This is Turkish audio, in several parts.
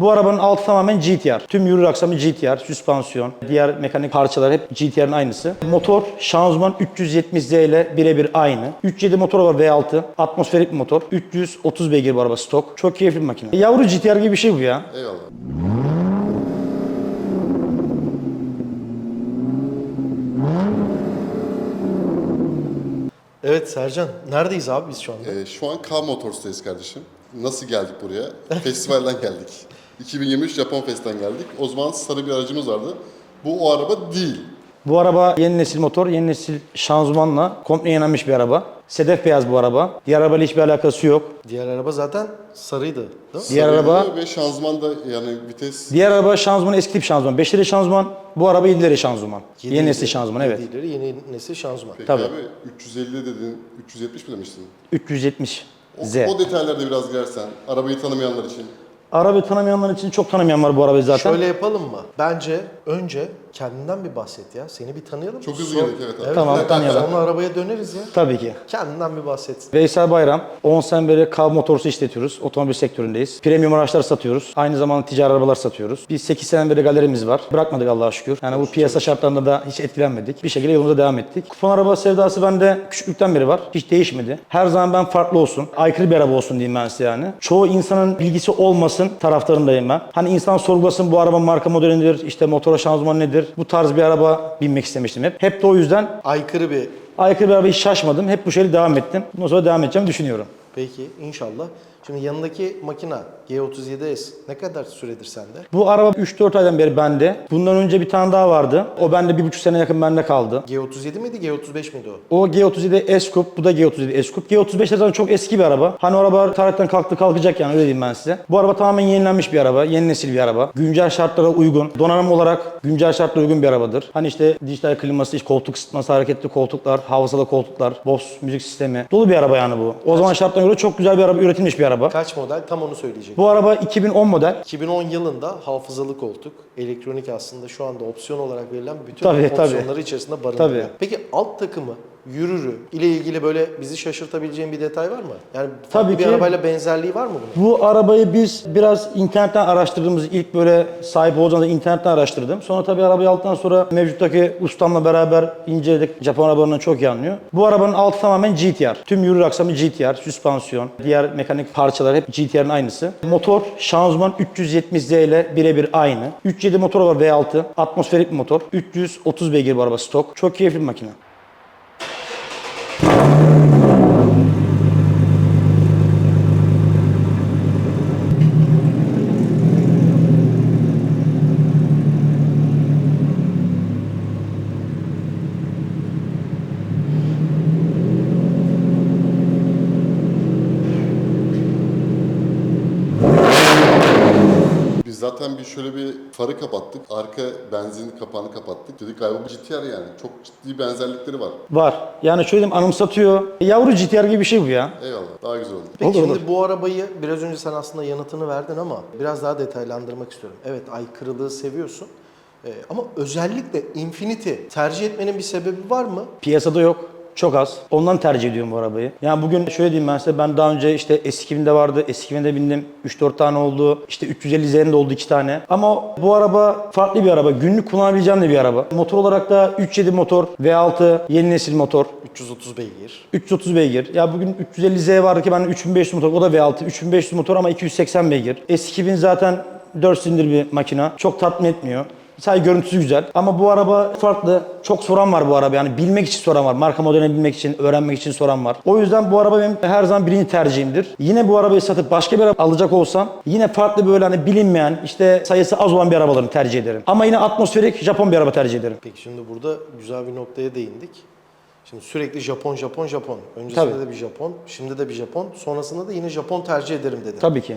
Bu arabanın altı tamamen GTR. Tüm yürür aksamı GTR, süspansiyon, diğer mekanik parçalar hep GTR'ın aynısı. Motor, şanzıman 370Z ile birebir aynı. 3.7 motor var V6, atmosferik bir motor. 330 beygir bu araba stok. Çok keyifli bir makine. Yavru GTR gibi bir şey bu ya. Eyvallah. Evet Sercan, neredeyiz abi biz şu anda? Ee, şu an K Motors'tayız kardeşim. Nasıl geldik buraya? Festivalden geldik. 2023 Japon Fest'ten geldik. O zaman sarı bir aracımız vardı. Bu o araba değil. Bu araba yeni nesil motor, yeni nesil şanzımanla komple yenilenmiş bir araba. Sedef beyaz bu araba. Diğer arabayla hiçbir alakası yok. Diğer araba zaten sarıydı değil mi? Diğer araba ve şanzıman da yani vites Diğer araba şanzımanı eski tip şanzıman. 5 lira şanzıman. Bu araba 7 lira şanzıman. Yedi Yeni nesil şanzıman evet. yedi ileri, yeni nesil şanzıman. Peki Tabii. abi 350 dedin, 370 mi demiştin? 370 O, Z. o detaylarda biraz girersen, arabayı tanımayanlar için. Arabayı tanımayanlar için çok tanımayan var bu arabayı zaten. Şöyle yapalım mı? Bence önce kendinden bir bahset ya. Seni bir tanıyalım. Çok hızlı geldik evet abi. Tamam, tanıyalım. Sonra arabaya döneriz ya. Tabii ki. Kendinden bir bahset. Veysel Bayram, 10 sene beri kav motorsu işletiyoruz. Otomobil sektöründeyiz. Premium araçlar satıyoruz. Aynı zamanda ticari arabalar satıyoruz. Biz 8 sene beri galerimiz var. Bırakmadık Allah'a şükür. Yani bu piyasa şartlarında da hiç etkilenmedik. Bir şekilde yolumuza devam ettik. Kupon araba sevdası bende küçüklükten beri var. Hiç değişmedi. Her zaman ben farklı olsun. Aykırı bir araba olsun diyeyim ben size yani. Çoğu insanın bilgisi olmasın taraftarındayım ben. Hani insan sorgulasın bu araba marka modeli nedir, işte motora şanzıman nedir. Bu tarz bir araba binmek istemiştim hep. Hep de o yüzden Aykırı bir aykırı bir araba hiç şaşmadım. Hep bu şekilde devam ettim. Bundan sonra devam edeceğim düşünüyorum. Peki inşallah. Şimdi yanındaki makina G37S ne kadar süredir sende? Bu araba 3-4 aydan beri bende. Bundan önce bir tane daha vardı. O bende bir buçuk sene yakın bende kaldı. G37 miydi G35 miydi o? O G37 S-Coupe, bu da G37 S-Coupe. G35 de zaten çok eski bir araba. Hani o araba tarihten kalktı kalkacak yani öyle diyeyim ben size. Bu araba tamamen yenilenmiş bir araba, yeni nesil bir araba. Güncel şartlara uygun, donanım olarak güncel şartlara uygun bir arabadır. Hani işte dijital kliması, işte koltuk ısıtması, hareketli koltuklar, havasalı koltuklar, Bose müzik sistemi. Dolu bir araba yani bu. O zaman şartlarına göre çok güzel bir araba, üretilmiş bir araba. Kaç model? Tam onu söyleyecek. Bu araba 2010 model. 2010 yılında hafızalı koltuk, elektronik aslında şu anda opsiyon olarak verilen bütün Tabii, tabii. opsiyonları içerisinde barındırıyor. Tabii. Peki alt takımı, yürürü ile ilgili böyle bizi şaşırtabileceğin bir detay var mı? Yani Tabii bir ki. arabayla benzerliği var mı bunun? Bu arabayı biz biraz internetten araştırdığımız ilk böyle sahip olacağımızda internetten araştırdım. Sonra tabii arabayı aldıktan sonra mevcuttaki ustamla beraber inceledik. Japon arabalarından çok iyi anlıyor. Bu arabanın altı tamamen GTR. Tüm yürür aksamı GTR, süspansiyon, diğer mekanik parçalar hep GTR'ın aynısı. Motor, şanzıman 370Z ile birebir aynı. 3.7 motor var V6, atmosferik motor. 330 beygir bu araba stok. Çok keyifli bir makine. Biz zaten bir şöyle bir farı kapattık. Arka benzin kapağını kapattık. Dedik galiba bu GTR yani. Çok ciddi benzerlikleri var. Var. Yani şöyle diyeyim anımsatıyor. Yavru GTR gibi bir şey bu ya. Eyvallah. Daha güzel oldu. Peki Olur, şimdi olur. bu arabayı biraz önce sen aslında yanıtını verdin ama biraz daha detaylandırmak istiyorum. Evet aykırılığı seviyorsun. Ee, ama özellikle Infinity tercih etmenin bir sebebi var mı? Piyasada yok. Çok az. Ondan tercih ediyorum bu arabayı. Yani bugün şöyle diyeyim ben size ben daha önce işte S2000'de vardı. S2000'de bindim. 3-4 tane oldu. İşte 350 Z'nin de oldu 2 tane. Ama bu araba farklı bir araba. Günlük kullanabileceğim de bir araba. Motor olarak da 3.7 motor, V6 yeni nesil motor. 330 beygir. 330 beygir. Ya bugün 350 Z vardı ki ben 3500 motor. O da V6. 3500 motor ama 280 beygir. S2000 zaten 4 silindir bir makina. Çok tatmin etmiyor. Sadece görüntüsü güzel. Ama bu araba farklı. Çok soran var bu araba. Yani bilmek için soran var. Marka modelini bilmek için, öğrenmek için soran var. O yüzden bu araba benim her zaman birinci tercihimdir. Yine bu arabayı satıp başka bir araba alacak olsam yine farklı böyle hani bilinmeyen, işte sayısı az olan bir arabalarını tercih ederim. Ama yine atmosferik Japon bir araba tercih ederim. Peki şimdi burada güzel bir noktaya değindik. Şimdi sürekli Japon, Japon, Japon. Öncesinde Tabii. de bir Japon, şimdi de bir Japon. Sonrasında da yine Japon tercih ederim dedin. Tabii ki.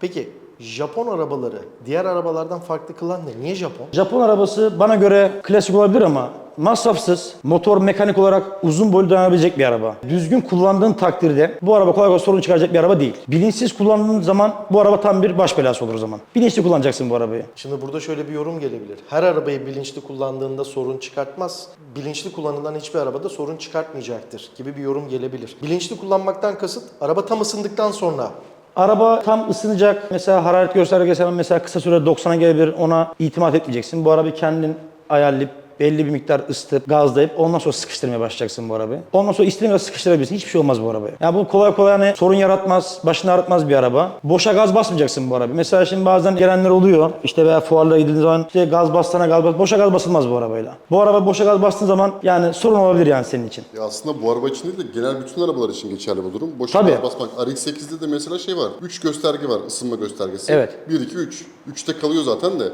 Peki Japon arabaları diğer arabalardan farklı kılan ne? Niye Japon? Japon arabası bana göre klasik olabilir ama masrafsız, motor mekanik olarak uzun boylu dayanabilecek bir araba. Düzgün kullandığın takdirde bu araba kolay kolay sorun çıkaracak bir araba değil. Bilinçsiz kullandığın zaman bu araba tam bir baş belası olur o zaman. Bilinçli kullanacaksın bu arabayı. Şimdi burada şöyle bir yorum gelebilir. Her arabayı bilinçli kullandığında sorun çıkartmaz. Bilinçli kullanılan hiçbir arabada sorun çıkartmayacaktır gibi bir yorum gelebilir. Bilinçli kullanmaktan kasıt araba tam ısındıktan sonra Araba tam ısınacak. Mesela hararet göstergesi mesela kısa sürede 90'a gelebilir. Ona itimat etmeyeceksin. Bu arabayı kendin ayarlayıp belli bir miktar ısıtıp gazlayıp ondan sonra sıkıştırmaya başlayacaksın bu arabayı. Ondan sonra istediğin sıkıştırabilirsin. Hiçbir şey olmaz bu arabaya. Ya bu kolay kolay hani sorun yaratmaz, başını ağrıtmaz bir araba. Boşa gaz basmayacaksın bu araba. Mesela şimdi bazen gelenler oluyor. İşte veya fuarlara gidildiğin zaman işte gaz bastana gaz bas. Boşa gaz basılmaz bu arabayla. Bu araba boşa gaz bastığın zaman yani sorun olabilir yani senin için. Ya aslında bu araba için değil de genel bütün arabalar için geçerli bu durum. Boşa Tabii. gaz basmak. RX-8'de de mesela şey var. 3 gösterge var ısınma göstergesi. Evet. 1, 2, 3. 3'te kalıyor zaten de.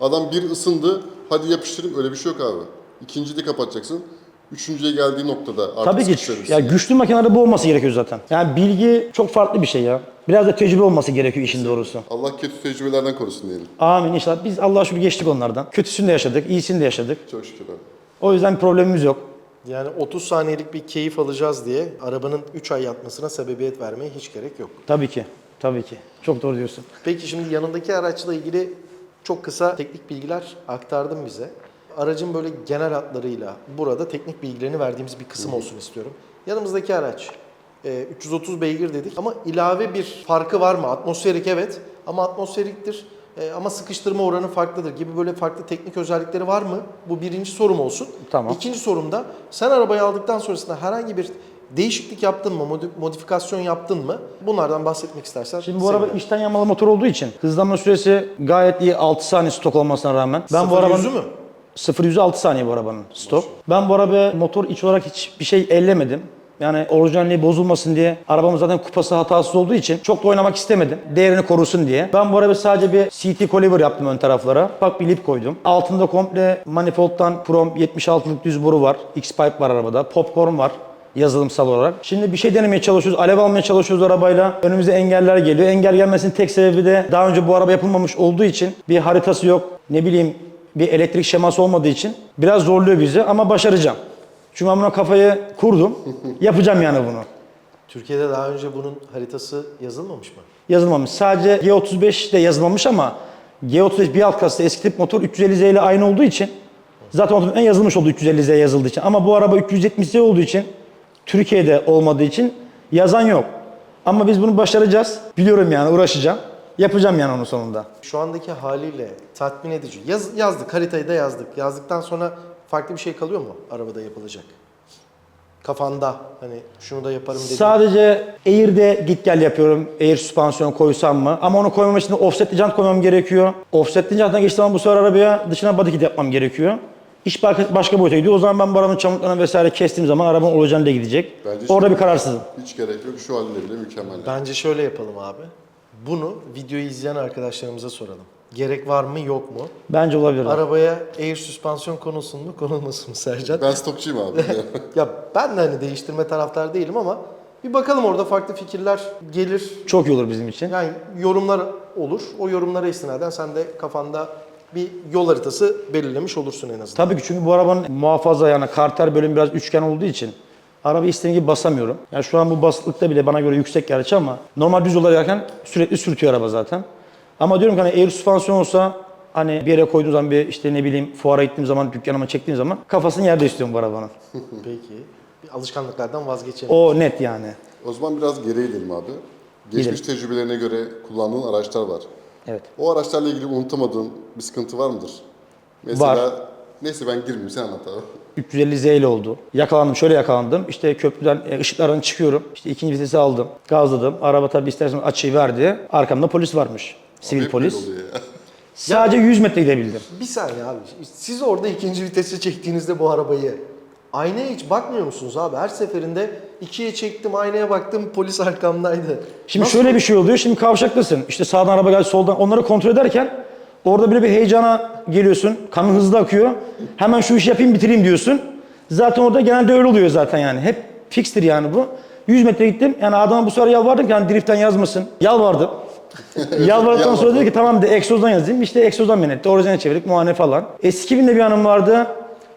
Adam bir ısındı. Hadi yapıştırayım. Öyle bir şey yok abi. İkinciyi de kapatacaksın. Üçüncüye geldiği noktada artık Tabii ki sıkıştırırsın. ya güçlü makinelerde bu olması gerekiyor zaten. Yani bilgi çok farklı bir şey ya. Biraz da tecrübe olması gerekiyor işin doğrusu. Allah kötü tecrübelerden korusun diyelim. Amin inşallah. Biz Allah'a şükür geçtik onlardan. Kötüsünü de yaşadık, iyisini de yaşadık. Çok şükür abi. O yüzden bir problemimiz yok. Yani 30 saniyelik bir keyif alacağız diye arabanın 3 ay yatmasına sebebiyet vermeye hiç gerek yok. Tabii ki. Tabii ki. Çok doğru diyorsun. Peki şimdi yanındaki araçla ilgili çok kısa teknik bilgiler aktardın bize. Aracın böyle genel hatlarıyla burada teknik bilgilerini verdiğimiz bir kısım olsun istiyorum. Yanımızdaki araç e, 330 beygir dedik ama ilave bir farkı var mı? Atmosferik evet ama atmosferiktir. E, ama sıkıştırma oranı farklıdır gibi böyle farklı teknik özellikleri var mı? Bu birinci sorum olsun. Tamam. İkinci sorum da sen arabayı aldıktan sonrasında herhangi bir değişiklik yaptın mı, modi- modifikasyon yaptın mı? Bunlardan bahsetmek istersen. Şimdi bu araba sevinirim. içten yanmalı motor olduğu için hızlanma süresi gayet iyi 6 saniye stok olmasına rağmen. Ben bu Sıfır arabanın yüzü mü? 0 100'ü 6 saniye bu arabanın stok. Ben bu arabaya motor iç olarak hiçbir şey ellemedim. Yani orijinalliği bozulmasın diye. Arabamız zaten kupası hatasız olduğu için çok da oynamak istemedim. Değerini korusun diye. Ben bu arabaya sadece bir CT Caliber yaptım ön taraflara. Bak bir lip koydum. Altında komple manifoldtan krom 76'lık düz boru var. X-Pipe var arabada. Popcorn var yazılımsal olarak. Şimdi bir şey denemeye çalışıyoruz. Alev almaya çalışıyoruz arabayla. Önümüze engeller geliyor. Engel gelmesinin tek sebebi de daha önce bu araba yapılmamış olduğu için bir haritası yok. Ne bileyim bir elektrik şeması olmadığı için biraz zorluyor bizi ama başaracağım. Çünkü ben buna kafayı kurdum. Yapacağım yani bunu. Türkiye'de daha önce bunun haritası yazılmamış mı? Yazılmamış. Sadece G35 de yazılmamış ama G35 bir alt kası eski tip motor 350Z ile aynı olduğu için zaten otomatikman yazılmış oldu 350Z yazıldığı için. Ama bu araba 370Z olduğu için Türkiye'de olmadığı için yazan yok. Ama biz bunu başaracağız. Biliyorum yani uğraşacağım. Yapacağım yani onun sonunda. Şu andaki haliyle tatmin edici. Yaz, yazdık, haritayı da yazdık. Yazdıktan sonra farklı bir şey kalıyor mu arabada yapılacak? Kafanda hani şunu da yaparım dediğin. Sadece Air'de git gel yapıyorum. Air süspansiyon koysam mı? Ama onu koymam için de offsetli jant koymam gerekiyor. Offsetli janttan geçtiğim zaman bu sefer arabaya dışına body kit yapmam gerekiyor. İş başka, boyuta gidiyor. O zaman ben bu arabanın çamurlarını vesaire kestiğim zaman arabanın olacağını da gidecek. Bence Orada bir kararsızım. Hiç gerek yok. Şu halinde bile mükemmel. Bence şöyle yapalım abi. Bunu videoyu izleyen arkadaşlarımıza soralım. Gerek var mı yok mu? Bence olabilir. Arabaya air süspansiyon konulsun mu konulmasın mı Sercan? Ben stokçuyum abi. Ya ben de hani değiştirme taraftar değilim ama bir bakalım orada farklı fikirler gelir. Çok iyi olur bizim için. Yani yorumlar olur. O yorumlara istinaden sen de kafanda bir yol haritası belirlemiş olursun en azından. Tabii ki çünkü bu arabanın muhafaza yani karter bölüm biraz üçgen olduğu için araba istediğim gibi basamıyorum. Yani şu an bu basıklıkta bile bana göre yüksek gerçi ama normal düz yolda giderken sürekli sürtüyor araba zaten. Ama diyorum ki hani air süspansiyon olsa hani bir yere koyduğum zaman bir işte ne bileyim fuara gittiğim zaman dükkanıma çektiğim zaman kafasını yerde istiyorum bu arabanın. Peki. Bir alışkanlıklardan vazgeçelim. O net yani. o zaman biraz geriye gidelim abi. Geçmiş tecrübelerine göre kullandığın araçlar var. Evet. O araçlarla ilgili unutamadığın bir sıkıntı var mıdır? Mesela, Var. Neyse ben girmeyeyim sen anlat abi. 350 Z ile oldu. Yakalandım, şöyle yakalandım. İşte köprüden e, ışıklardan çıkıyorum. İşte ikinci vitesi aldım. Gazladım. Araba tabii istersen açıyı verdi. Arkamda polis varmış. Sivil Hep böyle polis. oluyor ya. Sadece 100 metre gidebildim. Bir saniye abi. Siz orada ikinci vitese çektiğinizde bu arabayı aynaya hiç bakmıyor musunuz abi? Her seferinde ikiye çektim, aynaya baktım, polis arkamdaydı. Şimdi Nasıl? şöyle bir şey oluyor. Şimdi kavşaktasın. İşte sağdan araba geldi, soldan. Onları kontrol ederken orada bile bir heyecana geliyorsun. Kanın hızlı akıyor. Hemen şu işi yapayım, bitireyim diyorsun. Zaten orada genelde öyle oluyor zaten yani. Hep fikstir yani bu. 100 metre gittim. Yani adama bu sefer yalvardım ki hani driftten yazmasın. Yalvardım. Yalvardıktan sonra dedi ki tamam de egzozdan yazayım. İşte egzozdan yönetti. Orijinal çevirdik muayene falan. Eski binde bir anım vardı.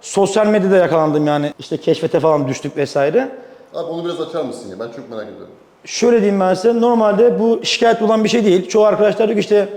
Sosyal medyada yakalandım yani. İşte keşfete falan düştük vesaire. Abi onu biraz açar mısın ya? Ben çok merak ediyorum. Şöyle diyeyim ben size, normalde bu şikayet olan bir şey değil. Çoğu arkadaşlar diyor ki işte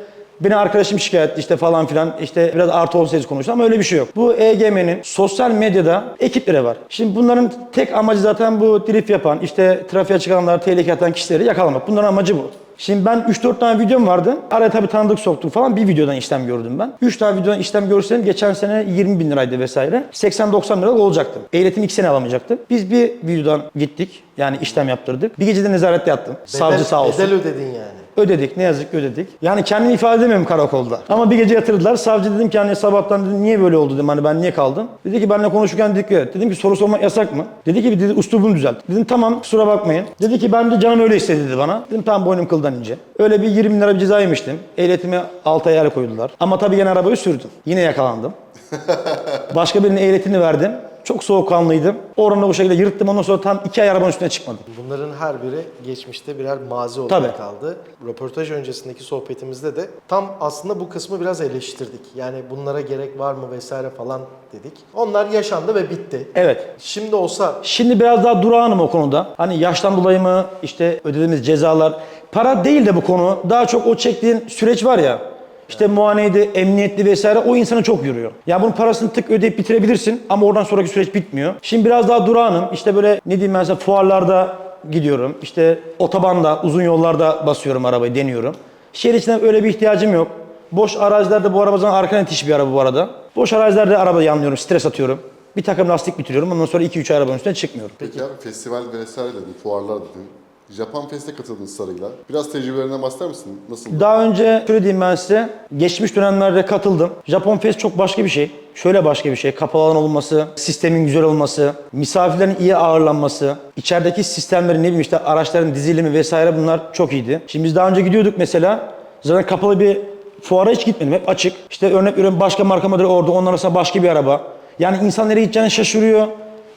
beni arkadaşım şikayet etti işte falan filan işte biraz artı 18 konuştu ama öyle bir şey yok. Bu EGM'nin sosyal medyada ekipleri var. Şimdi bunların tek amacı zaten bu drift yapan, işte trafiğe çıkanlar, tehlike atan kişileri yakalamak. Bunların amacı bu. Şimdi ben 3-4 tane videom vardı. Araya tabii tanıdık soktuk falan. Bir videodan işlem gördüm ben. 3 tane videodan işlem görsem geçen sene 20 bin liraydı vesaire. 80-90 liralık olacaktı. Ehliyetim 2 sene alamayacaktım. Biz bir videodan gittik. Yani işlem yaptırdık. Bir gecede nezarette yattım. Savcı sağ olsun. Bedel ödedin yani. Ödedik ne yazık ki ödedik. Yani kendimi ifade edemiyorum karakolda. Ama bir gece yatırdılar. Savcı dedim ki hani sabahtan dedim niye böyle oldu dedim hani ben niye kaldım. Dedi ki benimle konuşurken dikkat et. Dedim ki soru sormak yasak mı? Dedi ki dedi üslubunu düzelt. Dedim tamam kusura bakmayın. Dedi ki ben de canım öyle istedi dedi bana. Dedim tamam boynum kıldan ince. Öyle bir 20 bin lira bir ceza yemiştim. Ehliyetimi 6 ay el koydular. Ama tabii yine arabayı sürdüm. Yine yakalandım. Başka birinin ehliyetini verdim. Çok soğukkanlıydım. Oranı bu şekilde yırttım. Ondan sonra tam 2 ay arabanın üstüne çıkmadım. Bunların her biri geçmişte birer mazi olarak Tabii. kaldı. Röportaj öncesindeki sohbetimizde de tam aslında bu kısmı biraz eleştirdik. Yani bunlara gerek var mı vesaire falan dedik. Onlar yaşandı ve bitti. Evet. Şimdi olsa Şimdi biraz daha durağanım o konuda. Hani yaştan dolayı mı işte ödediğimiz cezalar. Para değil de bu konu. Daha çok o çektiğin süreç var ya. İşte muayeneydi, emniyetli vesaire o insanı çok yoruyor. Ya bunun parasını tık ödeyip bitirebilirsin ama oradan sonraki süreç bitmiyor. Şimdi biraz daha durağanım. İşte böyle ne diyeyim ben size fuarlarda gidiyorum. İşte otobanda, uzun yollarda basıyorum arabayı, deniyorum. Şehir içinde öyle bir ihtiyacım yok. Boş arazilerde bu araba zaten arkadan itiş bir araba bu arada. Boş arazilerde araba yanlıyorum, stres atıyorum. Bir takım lastik bitiriyorum. Ondan sonra 2-3 ay arabanın üstüne çıkmıyorum. Peki abi festival vesaire dedin, fuarlar dedin. Japan Fest'e katıldın Sarı'yla. Biraz tecrübelerinden bahseder misin? Nasıl? Daha önce şöyle diyeyim ben size. Geçmiş dönemlerde katıldım. Japon Fest çok başka bir şey. Şöyle başka bir şey. Kapalı alan olması, sistemin güzel olması, misafirlerin iyi ağırlanması, içerideki sistemlerin ne bileyim işte araçların dizilimi vesaire bunlar çok iyiydi. Şimdi biz daha önce gidiyorduk mesela. Zaten kapalı bir fuara hiç gitmedim. Hep açık. İşte örnek veriyorum başka marka modeli orada. Onun arasında başka bir araba. Yani insan nereye gideceğini şaşırıyor.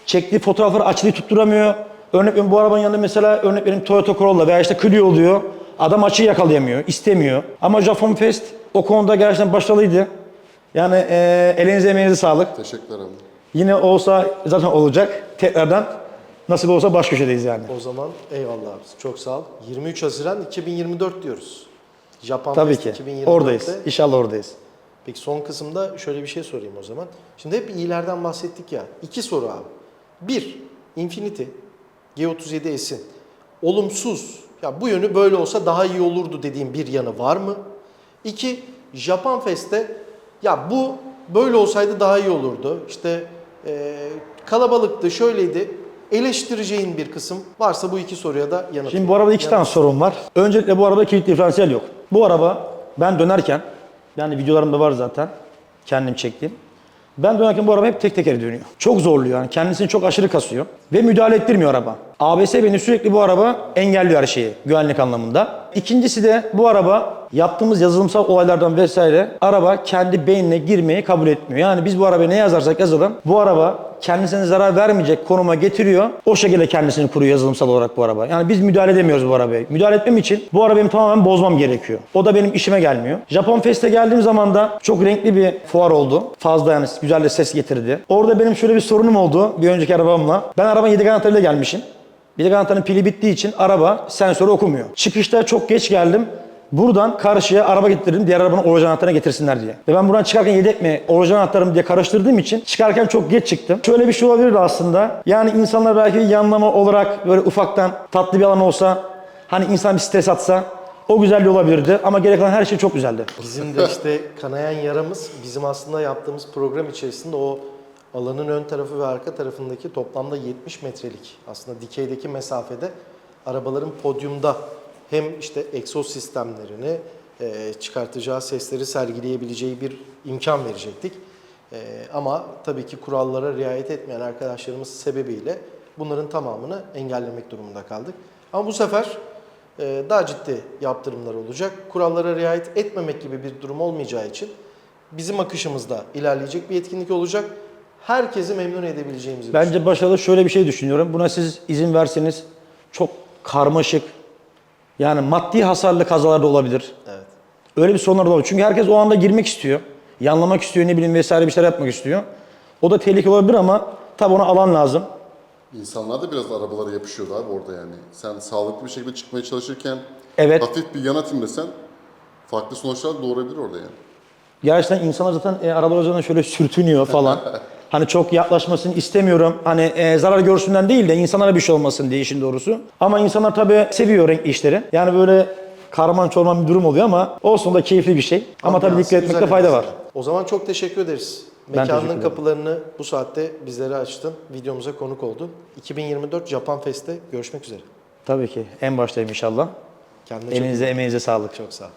Çektiği fotoğrafları açıyı tutturamıyor. Örnek veriyorum bu arabanın yanında mesela örnek veriyorum Toyota Corolla veya işte Clio oluyor. Adam açıyı yakalayamıyor, istemiyor. Ama Japon Fest o konuda gerçekten başarılıydı. Yani eee elinize emeğinize sağlık. Teşekkürler abi. Yine olsa zaten olacak. Tekrardan nasip olsa baş köşedeyiz yani. o zaman eyvallah abi. Çok sağ ol. 23 Haziran 2024 diyoruz. Japan Tabii Fest ki. 2024'te. Oradayız. İnşallah oradayız. Peki son kısımda şöyle bir şey sorayım o zaman. Şimdi hep iyilerden bahsettik ya. İki soru abi. Bir, Infinity G37 S'in olumsuz, ya bu yönü böyle olsa daha iyi olurdu dediğim bir yanı var mı? İki, Japan Fest'te ya bu böyle olsaydı daha iyi olurdu. İşte eee, kalabalıktı, şöyleydi. Eleştireceğin bir kısım varsa bu iki soruya da yanıt. Şimdi bu arabada iki yanıt- tane sorun var. Öncelikle bu arabada kilit diferansiyel yok. Bu araba ben dönerken, yani videolarımda var zaten, kendim çektiğim. Ben dönerken bu araba hep tek teker dönüyor. Çok zorluyor yani kendisini çok aşırı kasıyor. Ve müdahale ettirmiyor araba. ABS beni sürekli bu araba engelliyor her şeyi güvenlik anlamında. İkincisi de bu araba yaptığımız yazılımsal olaylardan vesaire araba kendi beynine girmeyi kabul etmiyor. Yani biz bu arabaya ne yazarsak yazalım bu araba kendisine zarar vermeyecek konuma getiriyor. O şekilde kendisini kuruyor yazılımsal olarak bu araba. Yani biz müdahale edemiyoruz bu arabaya. Müdahale etmem için bu arabayı tamamen bozmam gerekiyor. O da benim işime gelmiyor. Japon Fest'e geldiğim zaman da çok renkli bir fuar oldu. Fazla yani güzel de ses getirdi. Orada benim şöyle bir sorunum oldu bir önceki arabamla. Ben arabanın 7 kanatlarıyla gelmişim. Kanatların pili bittiği için araba sensörü okumuyor. Çıkışta çok geç geldim. Buradan karşıya araba getirdim diğer arabanın orijinal anahtarına getirsinler diye. Ve ben buradan çıkarken yedek mi orijinal anahtarım diye karıştırdığım için çıkarken çok geç çıktım. Şöyle bir şey olabilirdi aslında. Yani insanlar belki yanlama olarak böyle ufaktan tatlı bir alan olsa hani insan bir stres atsa o güzelliği olabilirdi ama gerek kalan her şey çok güzeldi. Bizim de işte kanayan yaramız bizim aslında yaptığımız program içerisinde o alanın ön tarafı ve arka tarafındaki toplamda 70 metrelik aslında dikeydeki mesafede arabaların podyumda hem işte egzoz sistemlerini e, çıkartacağı sesleri sergileyebileceği bir imkan verecektik. E, ama tabii ki kurallara riayet etmeyen arkadaşlarımız sebebiyle bunların tamamını engellemek durumunda kaldık. Ama bu sefer e, daha ciddi yaptırımlar olacak. Kurallara riayet etmemek gibi bir durum olmayacağı için bizim akışımızda ilerleyecek bir etkinlik olacak. Herkesi memnun edebileceğimizi Bence başarılı şöyle bir şey düşünüyorum. Buna siz izin verseniz çok karmaşık yani maddi hasarlı kazalar da olabilir. Evet. Öyle bir sorunlar da olabilir. Çünkü herkes o anda girmek istiyor. Yanlamak istiyor ne bileyim vesaire bir şeyler yapmak istiyor. O da tehlike olabilir ama tabi ona alan lazım. İnsanlar da biraz arabalara yapışıyordu abi orada yani. Sen sağlıklı bir şekilde çıkmaya çalışırken Evet. hafif bir yana timlesen farklı sonuçlar doğurabilir orada yani. Gerçekten insanlar zaten e, arabalar üzerinden şöyle sürtünüyor falan. hani çok yaklaşmasını istemiyorum. Hani e, zarar görsünden değil de insanlara bir şey olmasın diye işin doğrusu. Ama insanlar tabii seviyor renkli işleri. Yani böyle karman çorman bir durum oluyor ama olsun da keyifli bir şey. Ama tabii Ambiyansı dikkat etmekte fayda var. O zaman çok teşekkür ederiz. Ben Mekanının kapılarını bu saatte bizlere açtın. Videomuza konuk oldun. 2024 Japan Fest'te görüşmek üzere. Tabii ki. En baştayım inşallah. Kendine çok, Elinize emeğinize sağlık. çok sağ ol.